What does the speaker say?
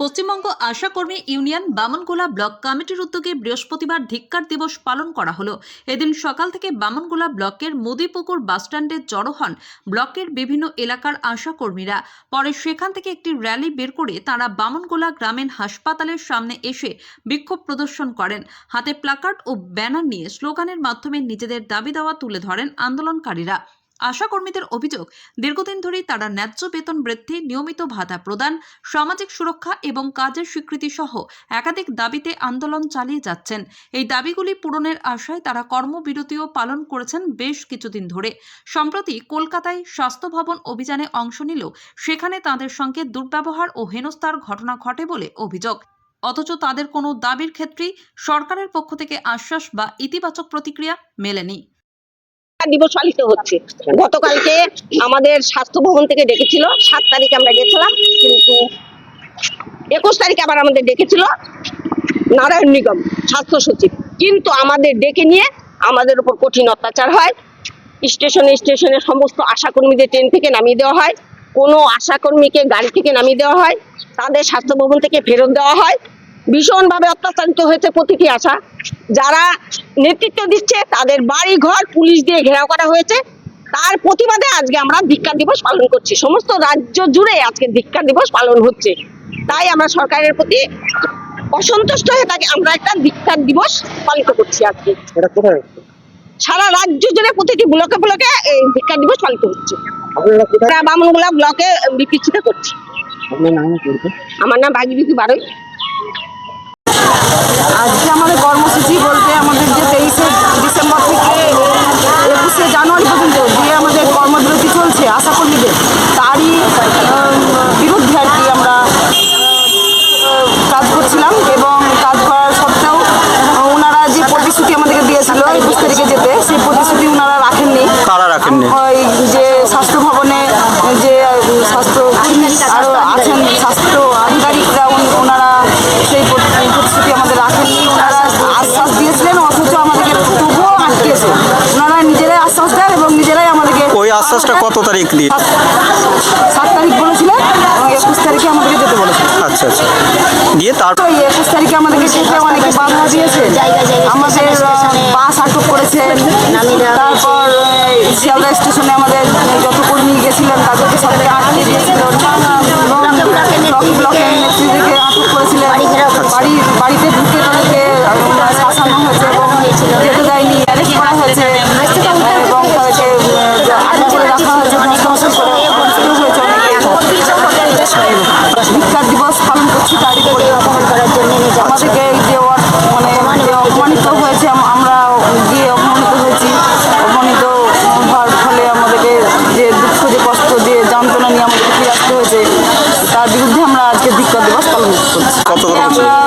পশ্চিমবঙ্গ আশাকর্মী union Bamangola block কমিটির উদ্যোগে বৃহস্পতিবার ধিক্কার দিবস পালন করা হলো। এদিন সকাল থেকে বামনগোলা ব্লকের মুদিপুকুর বাসস্ট্যান্ডে জড়ো হন ব্লকের বিভিন্ন এলাকার আশাকর্মীরা পরে সেখান থেকে একটি র্যালি বের করে তাঁরা বামনগোলা গ্রামীণ হাসপাতালের সামনে এসে বিক্ষোভ প্রদর্শন করেন। হাতে প্লাকার্ড ও ব্যানার নিয়ে স্লোগানের মাধ্যমে নিজেদের দাবি দাওয়া তুলে ধরেন আন্দোলনকারীরা। আশাকর্মীদের অভিযোগ, দীর্ঘদিন ধরেই তারা ন্যায্য বেতন বৃদ্ধি, নিয়মিত ভাতা প্রদান, সামাজিক সুরক্ষা এবং কাজের স্বীকৃতি সহ একাধিক দাবিতে আন্দোলন চালিয়ে যাচ্ছেন। এই দাবিগুলি পূরণের আশায় তারা কর্মবিরতিও পালন করেছেন বেশ কিছুদিন ধরে। সম্প্রতি কলকাতায় স্বাস্থ্য ভবন অভিযানে অংশ নিলেও সেখানে তাদের সঙ্গে দুর্ব্যবহার ও হেনস্থার ঘটনা ঘটে বলে অভিযোগ। অথচ তাদের কোনো দাবির ক্ষেত্রেই সরকারের পক্ষ থেকে আশ্বাস বা ইতিবাচক প্রতিক্রিয়া মেলেনি। দিবস পালিত হচ্ছে। গতকালকে আমাদের স্বাস্থ্য ভবন থেকে ডেকেছিল, সাত তারিখে আমরা গেছিলাম, কিন্তু একুশ তারিখে আবার আমাদের ডেকেছিল নারায়ণ নিগম, স্বাস্থ্য সচিব। কিন্তু আমাদের ডেকে নিয়ে আমাদের উপর কঠিন অত্যাচার হয়। স্টেশনে স্টেশনে সমস্ত আশাকর্মীদের ট্রেন থেকে নামিয়ে দেওয়া হয়। কোনো আশাকর্মীকে গাড়ি থেকে নামিয়ে দেওয়া হয়। তাদের স্বাস্থ্য ভবন থেকে ফেরত দেওয়া হয়। ভীষণভাবে অত্যাচারিত হয়েছে প্রতিটি আশা। যারা নেতৃত্ব দিচ্ছে তাদের বাড়ি ঘর পুলিশ দিয়ে ঘেরাও করা হয়েছে। তার প্রতিবাদে আজকে আমরা ধিক্কার দিবস পালন করছি। সমস্ত রাজ্য জুড়ে আজকে ধিক্কার দিবস পালন হচ্ছে। তাই আমরা সরকারের প্রতি অসন্তুষ্ট হয়ে তাকে আমরা একটা ধিক্কার দিবস পালিত করছি আজকে? সারা রাজ্য জুড়ে প্রতিটি ব্লকে ব্লকে এই ধিক্কার দিবস পালিত হচ্ছে। বামনগোলা ব্লকে বিপিচিতে করছি। আমার নাম ভাগীরথী বারোই। আজকে আমাদের কর্মসূচি বলতে আশ্বাসটা কত তারিখ দিয়ে? সাত তারিখ বলেছিল এবং একুশ তারিখে আমাদেরকে যেতে বলেছিল আচ্ছা আচ্ছা। দিয়ে তার একুশ তারিখে আমাদেরকে সেটা অনেকে বাধা দিয়েছে? আমাদের বাস আটক করেছে তারপর শিয়ালদা স্টেশনে আমাদের যত 这辆